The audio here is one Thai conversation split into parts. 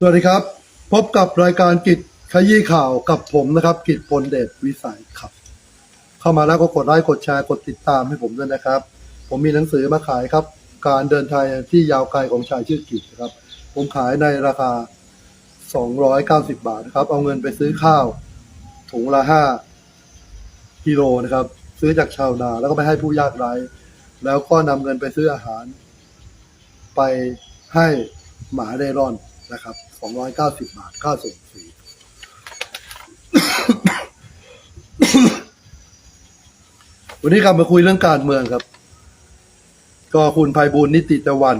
สวัสดีครับ พบกับรายการกิจขยี้ข่าวกับผมนะครับ กิจพลเดชวิสัยครับ เข้ามาแล้วก็กดไลค์กดแชร์กดติดตามให้ผมด้วยนะครับ ผมมีหนังสือมาขายครับ การเดินทางที่ยาวไกลของชายชื่อกิจนะครับ ผมขายในราคา 290 บาทนะครับ เอาเงินไปซื้อข้าว ถุงละ5กิโลนะครับ ซื้อจากชาวนาแล้วก็ไปให้ผู้ยากไร้ แล้วก็นำเงินไปซื้ออาหาร ไปให้หมาเร่ร่อนนะครับ 290บบาทค่าส่งฟรีวันนี้กลับมาคุยเรื่องการเมืองครับ ก็คุณภัยบูลนิติตะวัน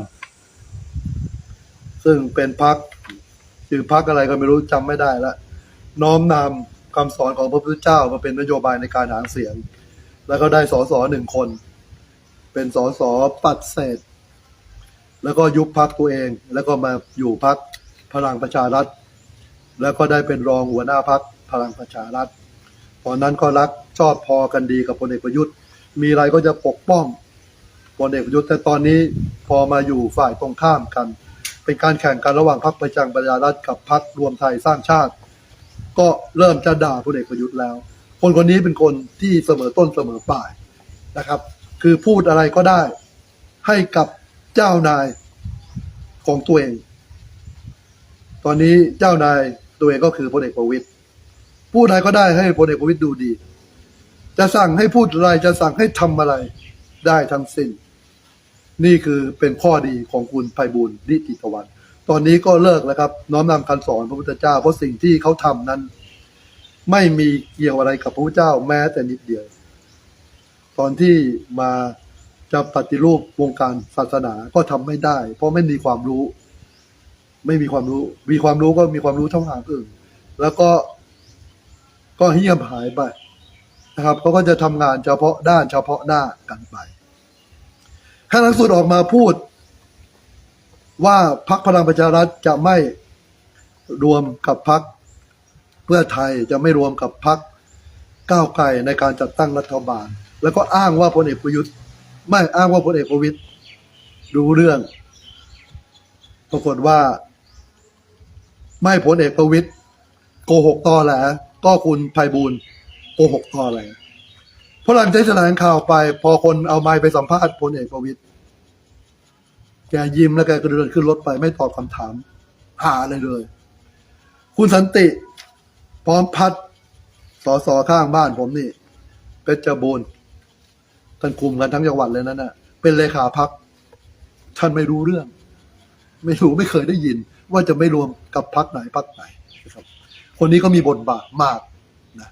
ซึ่งเป็นพักชื่อพักอะไรก็ไม่รู้จำไม่ได้ละน้อมนำคำสอนของพระพุทธเจ้ามาเป็นนโยบายในการหาเสียง แล้วก็ได้สอสอหนึ่งคน เป็นสอสอปัดเศษ แล้วก็ยุบพักตัวเอง แล้วก็มาอยู่พัก พลังประชารัฐ แล้วก็ได้เป็นรองหัวหน้าพักพลังประชารัฐตอนนั้นก็รักชอบพอกันดีกับพลเอกประยุทธ์ มีอะไรก็จะปกป้องพลเอกประยุทธ์แต่ตอนนี้พอมาอยู่ฝ่ายตรงข้ามกัน เป็นการแข่งกันระหว่างพรรคประจังประชารัฐกับพรรครวมไทยสร้างชาติ ก็เริ่มจะด่าพลเอกประยุทธ์แล้ว คนคนนี้เป็นคนที่เสมอต้นเสมอปลายนะครับ คือพูดอะไรก็ได้ให้กับเจ้านายของตัวเอง ตอนนี้เจ้านายตัวเองก็คือพลเอกประวิตยพูดอะไรก็ได้ให้พลเอกประวิตยดูดี จะสั่งให้พูดอะไรจะสั่งให้ทำอะไรได้ทั้งสิ้น นี่คือเป็นข้อดีของคุณไพบูลนิติตะวัน ตอนนี้ก็เลิกแล้วครับ น้อมนำคำสอนพระพุทธเจ้า เพราะสิ่งที่เขาทำนั้น ไม่มีเกี่ยวอะไรกับพระพุทธเจ้าแม้แต่นิดเดียว ตอนที่มาจะปฏิรูปวงการศาสนาก็ทำไม่ได้ เพราะไม่มีความรู้ ไม่มีความรู้ มีความรู้ก็มีความรู้เท่าทางอื่น แล้วก็ ก็เหี่ยมหายไปนะครับเขาก็จะทำงานเฉพาะด้านเฉพาะหน้ากันไปข้างหลังสุดออกมาพูด ว่าพักพลังประชารัฐจะไม่รวมกับพักเพื่อไทยจะไม่รวมกับพักก้าวไกลในการจัดตั้งรัฐบาล แล้วก็อ้างว่าพลเอกประยุทธ์ ไม่อ้างว่าพลเอกประวิตยรู้เรื่อง ปรากฏว่า ไม่พลเอกประวิตยโกหกตอแหลก็คุณไพบูลโกหกตอแหลเพราะหลังจากแถลงข่าวไป พอคนเอาไม้ไปสัมภาษณ์พลเอกประวิตยแกยิ้มแล้วแกก็เดินขึ้นรถไปไม่ตอบคำถาม หาอะไรเลย คุณสันติ พร้อมพัดสอสอข้างบ้านผมนี่เพชรบูรณ์ท่านคุมกันทั้งจังหวัดเลยนั่นน่ะ เป็นเลขาพักท่านไม่รู้เรื่อง ไม่รู้ไม่เคยได้ยิน ว่าจะไม่รวมกับพักไหนพักไหนนะครับ คนนี้ก็มีบทบาทมากนะ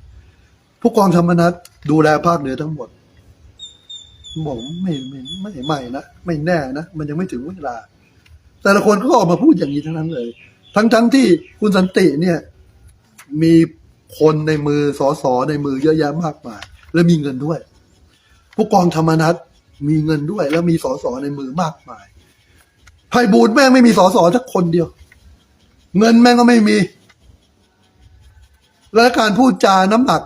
ผู้กองธรรมนัฐดูแลภาคเหนือทั้งหมดบอกไม่ไม่ไม่ไม่นะไม่แน่นะมันยังไม่ถึงเวลา แต่ละคนก็ออกมาพูดอย่างนี้ทั้งนั้นเลย ทั้งทั้งที่คุณสันติเนี่ย มีคนในมือสอสอในมือเยอะแยะมากมายและมีเงินด้วย ผู้กองธรรมนัฐมีเงินด้วย แล้วมีสอสอในมือมากมายไพบูลย์แม่งไม่มีสอสอสักคนเดียว เงินแม่งก็ไม่มี แล้วการพูดจาน้ำหนัก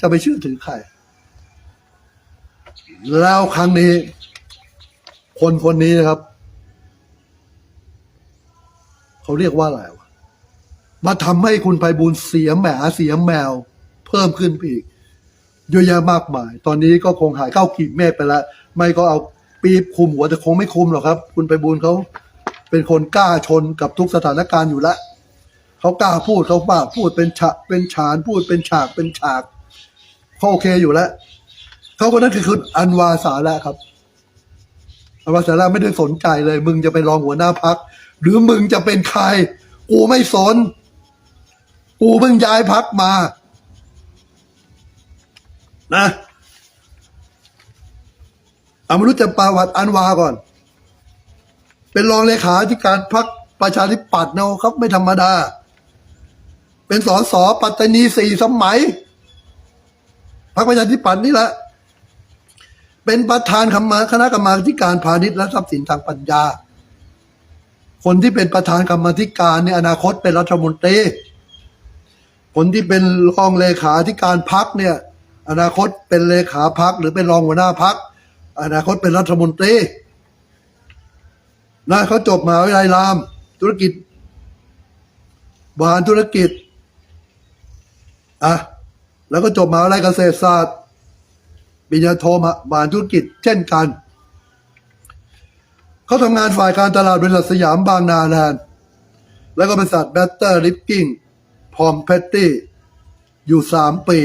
จะไปเชื่อถือใคร แล้วครั้งนี้ คนคนนี้นะครับ เขาเรียกว่าอะไรวะมาทำให้คุณไพบูลเสียแหมเสียแมว เพิ่มขึ้นไปอีกเยอะแยะมากมาย ตอนนี้ก็คงหายเข้ากีบเมฆไปแล้ว ไม่ก็เอาปีบคุมหัวแต่คงไม่คุมหรอกครับ คุณไพบูลเขา เป็นคนกล้าชนกับทุกสถานการณ์อยู่แล้วเขากล้าพูดเขาบ้าพูดเป็นฉะเป็นฉานพูดเป็นฉากเป็นฉากเขาโอเคอยู่แล้วเขาคนนั้นคือคุณอันวาสาระครับ อันวาสาระไม่ได้สนใจเลย มึงจะไปรองหัวหน้าพัก หรือมึงจะเป็นใคร กูไม่สน กูเพิ่งย้ายพักมา นะเอามารู้จักประวัติอันวาก่อน เป็นรองเลขาธิการพักประชาธิปัตย์นะครับไม่ธรรมดา เป็นสสปัตตานีสี่สมัยพักประชาธิปัตย์นี่แหละ เป็นประธานคณะคณะกรรมาธิการพาณิชย์และทรัพย์สินทางปัญญา คนที่เป็นประธานกรรมาธิการในอนาคตเป็นรัฐมนตรี คนที่เป็นรองเลขาธิการพักเนี่ย อนาคตเป็นเลขาพักหรือเป็นรองหัวหน้าพักอนาคตเป็นรัฐมนตรี นะเขาจบมหาวิทยาลัยราม ธุรกิจบริหารธุรกิจอะแล้วก็จบมหาวิทยาลัยเกษตรศาสตร์ปริญญาโทมาบริหารธุรกิจเช่นกัน เขาทำงานฝ่ายการตลาดบริษัทสยามบางนาแลนด์แล้วก็บริษัทแบตเตอร์ลิฟกิ้งพอมเพตตี้อยู่สามปี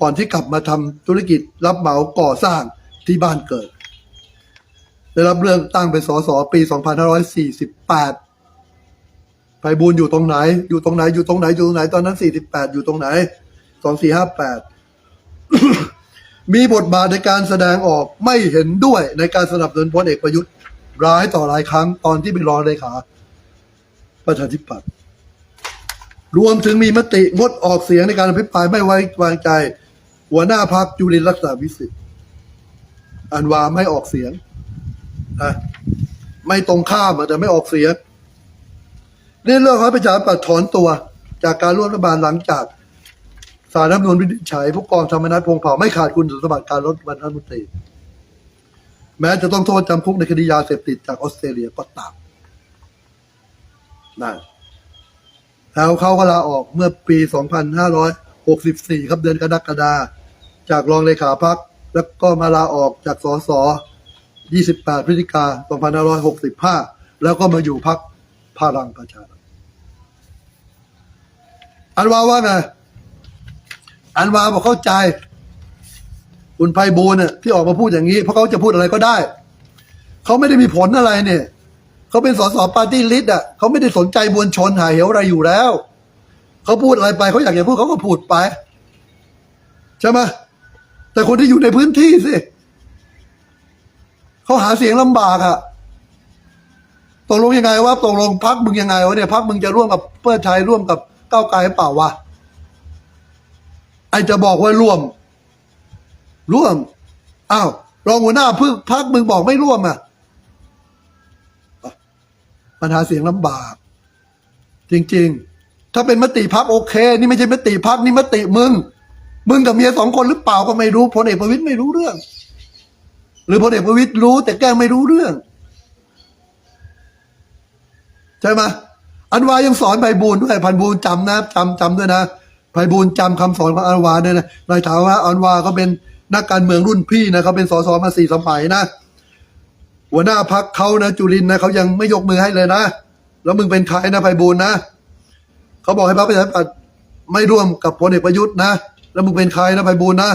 ก่อนที่กลับมาทำธุรกิจรับเหมาก่อสร้างที่บ้านเกิด ได้รับเรื่องตั้งเป็นสสปี 2548ไพบูลย์อยู่ตรงไหน อยู่ตรงไหน อยู่ตรงไหน อยู่ตรงไหน ตอนนั้น 48 อยู่ตรงไหน 2458 มีบทบาทในการแสดงออกไม่เห็นด้วยในการสนับสนุนพลเอกประยุทธ์ร้ายต่อหลายครั้งตอนที่เป็นรองเลขาประชาธิปัตย์รวมถึงมีมติงดออกเสียงในการอภิปรายไม่ไว้วางใจ หัวหน้าพักจุลินทร์รักษาวิสิทธิ์อันวาไม่ออกเสียง นะไม่ตรงข้ามแต่ไม่ออกเสียงนี่เรื่องเขาประชาธิปัตย์ถอนตัว จากการร่วมรัฐบาลหลังจากสารรัฐมนูญวินิจฉัยผู้กองธรรมนัฐพงเผ่าไม่ขาดคุณสมบัติการลดบรรทัดมนตรีแม้จะต้องโทษจำคุกในคดียาเสพติดจากออสเตรเลียก็ตามนั่นแล้วเขาก็ลาออกเมื่อปี 2564 ครับเดือนกรกฎาจากรองเลขาพัก แล้วก็มาลาออกจากสส 28 พฤศจิกา2565 แล้วก็มาอยู่พักพลังประชารัฐอันวาว่าไงอันวาบอกเข้าใจ คุณไพบูลเนี่ยที่ออกมาพูดอย่างนี้ เพราะเขาจะพูดอะไรก็ได้ เขาไม่ได้มีผลอะไรเนี่ย เขาเป็นสสปาร์ตี้ลิสต์อะเขาไม่ได้สนใจมวลชนหาเหวอะไรอยู่แล้ว เขาพูดอะไรไปเขาอยากจะพูดเขาก็พูดไป ใช่ไหมแต่คนที่อยู่ในพื้นที่สิ เขาหาเสียงลำบากอะตกลงยังไงว่าตกลงพักมึงยังไงวะเนี่ยพักมึงจะร่วมกับเพื่อไทยร่วมกับก้าวไกลเปล่าวะไอจะบอกว่าร่วม ร่วมอ้าวรองหัวหน้าพึ่งพักมึงบอกไม่ร่วมอะปัญหาเสียงลำบาก จริง ๆ ถ้าเป็นมติพักโอเค นี่ไม่ใช่มติพักนี่มติมึง มึงกับเมียสองคนหรือเปล่าก็ไม่รู้พลเอกประวิตยไม่รู้เรื่อง หรือพลเอกประวิตยรู้แต่แกล้งไม่รู้เรื่อง ใช่ไหมอันวายังสอนไพบูลย์ด้วยพันบูลย์จำนะจำจำด้วยนะไพบูลย์จำคำสอนของอันวาด้วยนะนายถามว่าอันวาก็เป็นนักการเมืองรุ่นพี่นะเขาเป็นสสมาสี่สมัยนะหัวหน้าพักเขานะจุรินนะเขายังไม่ยกมือให้เลยนะ แล้วมึงเป็นใครนะไพบูลย์นะเขาบอกให้พรรคประชาธิปัตย์ไม่ร่วมกับพลเอกประยุทธ์นะ แล้วมึงเป็นใครนะไพบูลย์นะ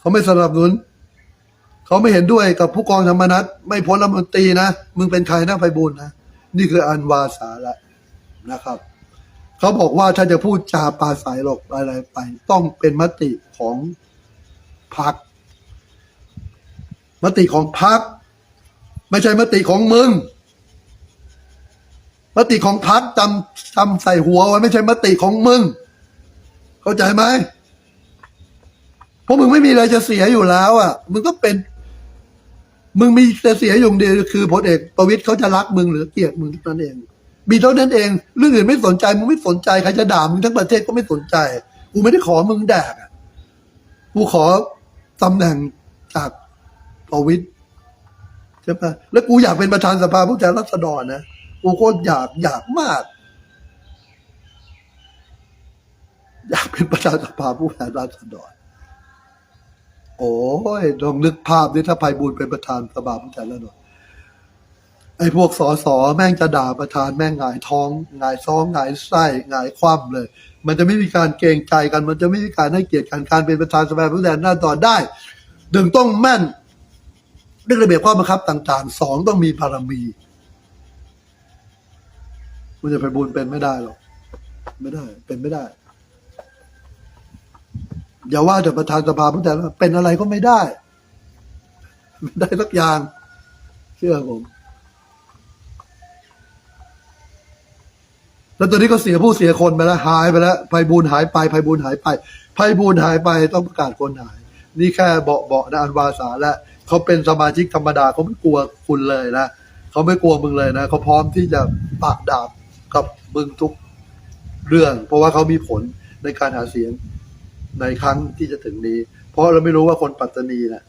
เขาไม่สนับสนุน เขาไม่เห็นด้วยกับผู้กองธรรมนัฐไม่พ้นรัฐมนตรีนะ มึงเป็นใครนะไพบูลนะ นี่คืออันวาสาระนะครับ เขาบอกว่าถ้าจะพูดจาปาศัยหรอกอะไรไป ต้องเป็นมติของพรรคมติของพรรคไม่ใช่มติของมึงมติของพรรคจำจำใส่หัวไว้ไม่ใช่มติของมึง เข้าใจไหม เพราะมึงไม่มีอะไรจะเสียอยู่แล้วอะ มึงก็เป็น มึงมีแต่เสียอยู่เดียวคือพลเอกประวิตยเขาจะรักมึงหรือเกลียดมึงเท่นั้นเองมีเท่านั้นเองเรื่องอื่นไม่สนใจมึงไม่สนใจใครจะด่ามึงทั้งประเทศก็ไม่สนใจกูไม่ได้ขอมึงแดกอะกูขอตำแหน่งจากประวิตยใช่ปะแล้วกูอยากเป็นประธานสภาผู้แทนราษฎรนะกูโคตรอยากอยากมาก อยากเป็นประธานสภาผู้แทนราษฎร โอ้ยลองนึกภาพดิถ้าไพบูลย์เป็นประธานสภาผู้แทนราษฎรไอ้พวกสอสอแม่งจะด่าประธานแม่งหงายท้องหงายท้องหงายไส้หงายคว่ำเลย มันจะไม่มีการเกรงใจกัน มันจะไม่มีการให้เกียรติกันการเป็นประธานสภาผู้แทนราษฎรได้หนึ่งต้องแม่นเรื่องระเบียบข้อบังคับต่างๆสองต้องมีบารมีมันจะไปบุญเป็นไม่ได้หรอกไม่ได้ เป็นไม่ได้ อย่าว่าแต่ประธานสภาผู้แทนราเป็นอะไรก็ไม่ได้ไม่ได้สักอย่าง เชื่อผมแล้วตอนนี้ก็เสียผู้เสียคนไปแล้ว หายไปแล้วไพบูลหายไปไพบูลหายไปไพบูลหายไปต้องประกาศคนหาย นี่แค่เบาเบานะอันวาสาและเขาเป็นสมาชิกธรรมดาเขาไม่กลัวคุณเลยนะเขาไม่กลัวมึงเลยนะเขาพร้อมที่จะปะดาบกับมึงทุกเรื่อง เพราะว่าเขามีผลในการหาเสียง ในครั้งที่จะถึงนี้ เพราะเราไม่รู้ว่าคนปัตตานีนะ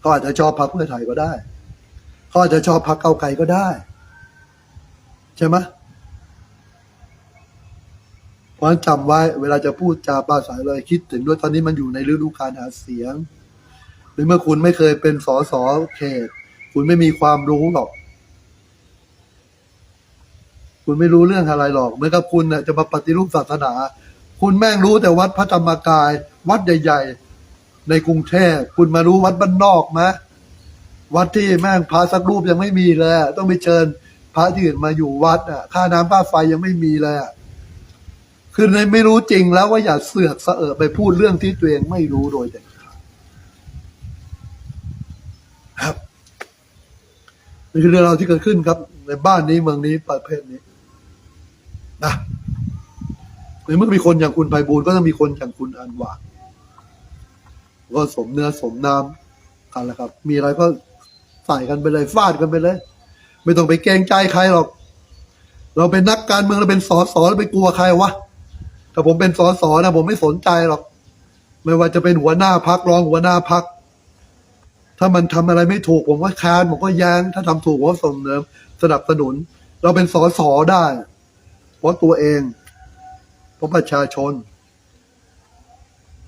เขาอาจจะชอบพรรคเพื่อไทยก็ได้เขาอาจจะชอบพรรคเก้าไกลก็ได้ ใช่ไหมเพราะฉะนั้นจำไว้ เวลาจะพูดจาปราศัยเลยคิดถึงด้วยตอนนี้มันอยู่ในฤดูการหาเสียง หรือเมื่อคุณไม่เคยเป็นสสเขต คุณไม่มีความรู้หรอกคุณไม่รู้เรื่องอะไรหรอก เหมือนกับคุณน่ะจะมาปฏิรูปศาสนา คุณแม่งรู้แต่วัดพระธรรมกาย วัดใหญ่ ๆ ในกรุงเทพคุณมารู้วัดบ้านนอกไหมวัดที่แม่งพระสักรูปยังไม่มีเลยต้องไปเชิญพระที่อื่นมาอยู่วัดอะ ค่าน้ำค่าไฟยังไม่มีเลยคือในไม่รู้จริงแล้วว่าอย่าเสือกเสอไปพูดเรื่องที่ตัวเองไม่รู้โดยเด็ดขาดครับนี่คือเรื่องราวที่เกิดขึ้นครับ ในบ้านนี้เมืองนี้ประเภทนี้นะ ในเมื่อมีคนอย่างคุณไพบูลก็ต้องมีคนอย่างคุณอันวาก็สมเนื้อสมน้ำกันแหละครับ มีอะไรก็ใส่กันไปเลยฟาดกันไปเลย ไม่ต้องไปเกรงใจใครหรอก เราเป็นนักการเมืองเราเป็นสอสอเราไปกลัวใครวะถ้าผมเป็นสอสอนะผมไม่สนใจหรอก ไม่ว่าจะเป็นหัวหน้าพักรองหัวหน้าพักถ้ามันทำอะไรไม่ถูกผมก็ค้านผมก็ย้งถ้าทำถูกผมก็ส่งเสริมสนับสนุน เราเป็นสอสอได้ เพราะตัวเอง เพราะประชาชน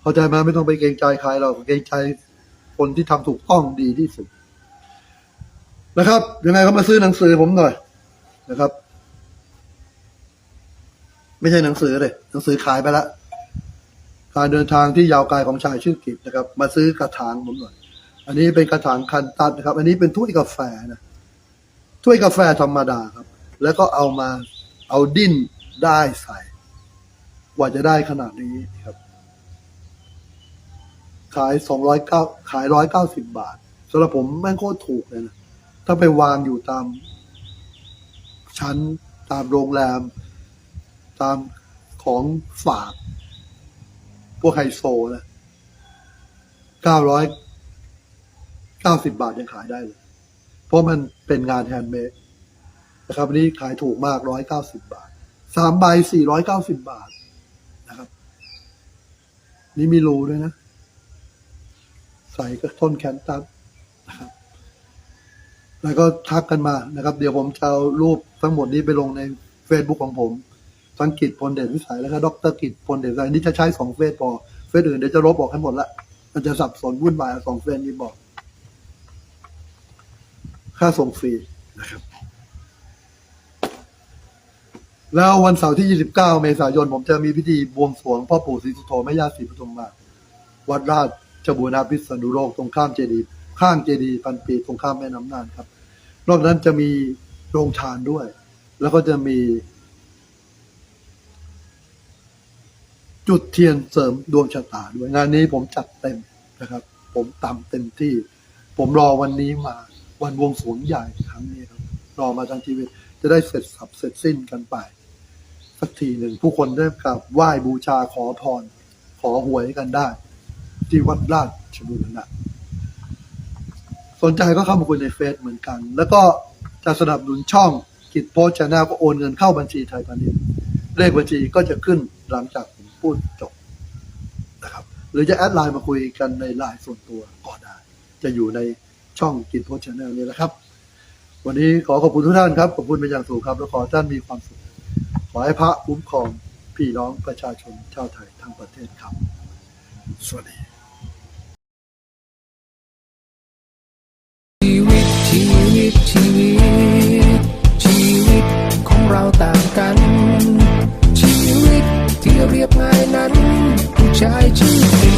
เข้าใจไหมไม่ต้องไปเกรงใจใครเราเกรงใจคนที่ทำถูกต้องดีที่สุดนะครับยังไงก็มาซื้อหนังสือผมหน่อยนะครับ ไม่ใช่หนังสือเลยหนังสือขายไปแล้วการเดินทางที่ยาวไกลของชายชื่อกิจนะครับ มาซื้อกระถางผมหน่อย อันนี้เป็นกระถางคันตัดนะครับ อันนี้เป็นถ้วยกาแฟนะถ้วยกาแฟธรรมดาครับ แล้วก็เอามาเอาดิ้นได้ใส่ กว่าจะได้ขนาดนี้ครับ ขายสองร้อยเก้าขายร้อยเก้าสิบบาทสำหรับผมแม่งโคตรถูกเลยนะถ้าไปวางอยู่ตาม ชั้นตามโรงแรม ตามของฝาก พวกไฮโซนะเก้าร้อยเก้าสิบบาทยังขายได้เลย เพราะมันเป็นงานแฮนด์เมดนะครับนี้ขายถูกมากร้อยเก้าสิบบาทสามใบสี่ร้อยเก้าสิบบาท นี่มีรูด้วยนะ ใส่ก็ต้นแคนตัสนะครับ แล้วก็ทักกันมานะครับ เดี๋ยวผมจะเอารูปทั้งหมดนี้ไปลงใน Facebook ของผมทั้งกิจพลเดชวิสัยแล้วก็ดรกิจพลเดชวิสัยนี่จะใช้สองเฟซพอเฟซอื่นเดี๋ยวจะลบออกให้หมดละมันจะสับสนวุ่นวายสองเฟซนี้บอก ค่าส่งฟรีนะครับ แล้ววันเสาร์ที่ 29 เมษายน ผมจะมีพิธีบวงสรวงพ่อปู่ศรีสุโธแม่ย่าศรีปทุมมาวัดราชบูรณาพิษณุโลกตรงข้ามเจดีย์ข้างเจดีย์พันปีตรงข้ามแม่น้ำน่านครับ นอกนั้นจะมีโรงทานด้วย แล้วก็จะมี จุดเทียนเสริมดวงชะตาด้วยงานนี้ผมจัดเต็มนะครับ ผมตามเต็มที่ ผมรอวันนี้มา วันบวงสรวงใหญ่ครั้งนี้ครับ รอมาทั้งชีวิต จะได้เสร็จสับเสร็จสิ้นกันไป สักทีหนึ่งผู้คนได้กราบไหว้บูชาขอพร ขอหวยกันได้ ที่วัดราชบุรณะสนใจก็เข้ามาคุยในเฟซเหมือนกัน แล้วก็จะสนับสนุนช่องกิจโพสชาแนลก็โอนเงินเข้าบัญชีไทยพาณิชย์เลขบัญชีก็จะขึ้นหลังจากผมพูดจบนะครับ หรือจะแอดไลน์มาคุยกันในไลน์ส่วนตัวก็ได้ จะอยู่ในช่องกิจโพสชาแนลนี้แหละครับ วันนี้ขอขอบคุณทุกท่านครับ ขอบคุณเป็นอย่างสูงครับ แล้วขอท่านมีความสุข อให้พระคุ้มครองพี่น้องประชาชนชาวไทยทั้งประเทศครับ สวัสดีชีวิตชีวิตชีวิตชีวิตของเราต่างกัน ชีวิตที่เรียบง่ายนั้นผู้ชายชื่อติ